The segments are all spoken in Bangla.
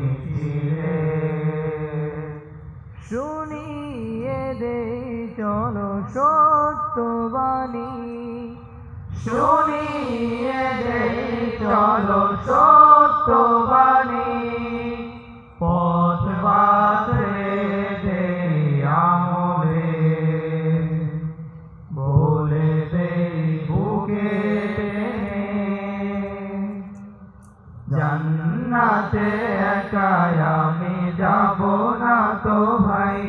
মিছিলে শুনিয়ে চলো সত্যবাণী। শুনিয়ে দে চলো সত্যবাণী। জান্নাতে একাই আমি যাব না তো ভাই।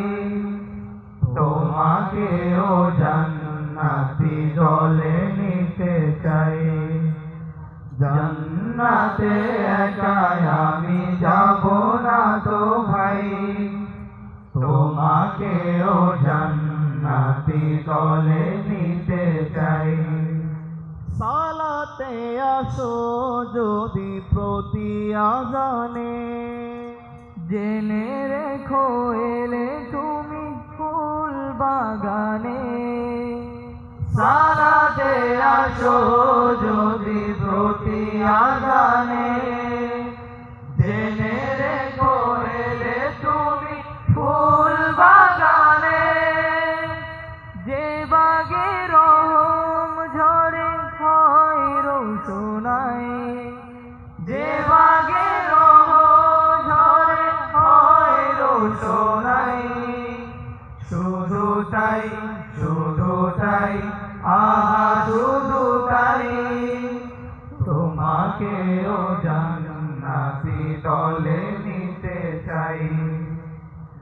তোমাকেও জান্নাতি দলে নিতে চাই। জান্নাতে একাই আমি যাব না তো ভাই। তোমাকেও জান্নাতি দলে নিতে চাই। সালাতে আসো যদি প্রতি আজানে জেনে রেখো এলে তুমি ফুল বাগানে। সারাতে আসো যদি প্রতি আজানে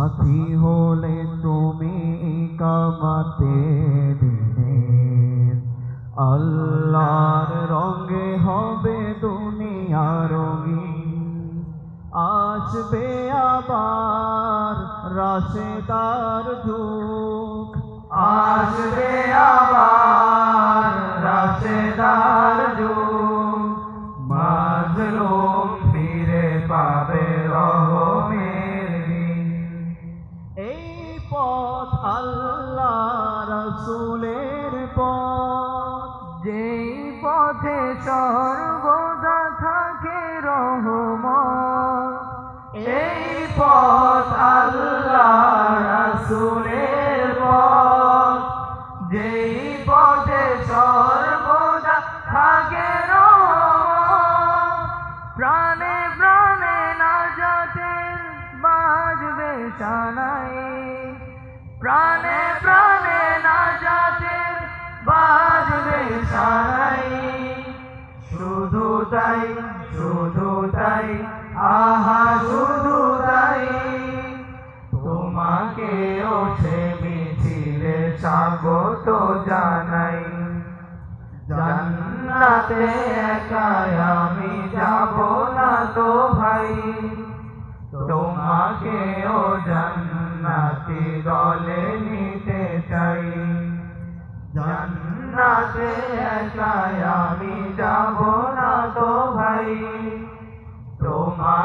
সাথী হলে তুমি কামাতে আল্লাহর রঙে হবে দুনিয়া রঙিন। আসবে আবার রাশেদার যুগ। আসবে পথে সর্বদা থাকে রহমত। এই পথ আল্লাহ রাসূলের যেই পথে সর্বদা থাকে প্রাণে প্রাণে না যাতে বাজবে সানাই। প্রাণে প্রাণে না যাতে বাজবে শুধু তাই, শুধু তাই, আহা, শুধু তাই। তোমাকে ওঠে মিছিলে স্বাগত জানাই। জান্নাতে একাই আমি যাব না তো ভাই। তোমাকেও জান্নাতি দলে নিতে চাই। জান্নাতে একাই আমি যাব